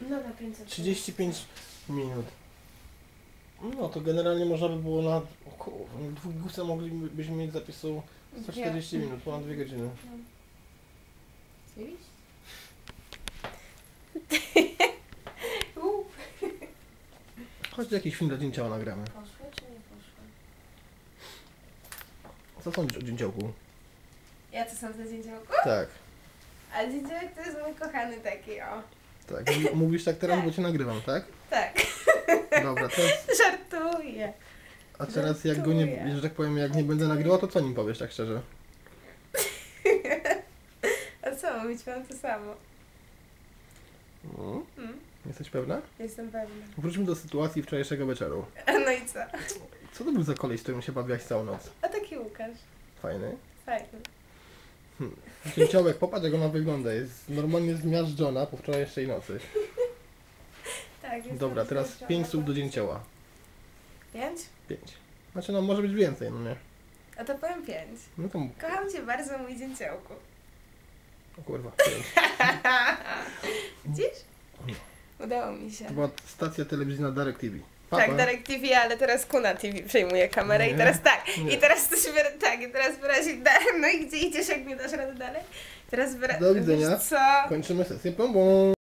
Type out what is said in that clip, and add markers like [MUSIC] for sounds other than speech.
No na 500. 35 minut. No to generalnie można by było na około dwóch gusach moglibyśmy mieć zapisu 140 minut, ponad 2 godziny. Widzisz? [LAUGHS] U, Chodź jakiś film dla dzięcioła nagramy. Poszło czy nie poszło? Co sądzisz o dzięciołku? Ja to są za dzięciołku? Tak, A dzięciołek to jest mój kochany taki, o. tak. Mówisz tak teraz, bo cię nagrywam, tak? Tak, Dobra, teraz, żartuję. a teraz jak go nie, że tak powiem, jak nie będę nagrywał, to co nim powiesz tak szczerze? [LAUGHS] A co, mówić mam to samo. Mm. Mm, Jesteś pewna? jestem pewna. Wróćmy do sytuacji wczorajszego wieczoru. No i co? Co to był za koleś, z którym się bawiłaś całą noc? A taki Łukasz. Fajny. Fajny. Dzięciołek, popatrz jak ona wygląda. Jest normalnie zmiażdżona po wczorajszej nocy. [LAUGHS] Tak, jestem Dobra, teraz 5 słów do bardzo. dzięcioła. Pięć? 5. Znaczy no może być więcej, no nie? A to powiem pięć. No to Kocham cię bardzo, mój dzięciołku. o kurwa, 5. [LAUGHS] Widzisz? Udało mi się. To była stacja telewizyjna Darek TV. Pa, Tak. Darek TV, ale teraz Kuna TV przejmuje kamerę Nie. i teraz tak. Nie. I teraz to się wyra- tak, i teraz wyrazi No i gdzie idziesz, jak nie dasz rady dalej? Teraz wyra- Do widzenia. Co? Kończymy sesję. Pum, pum.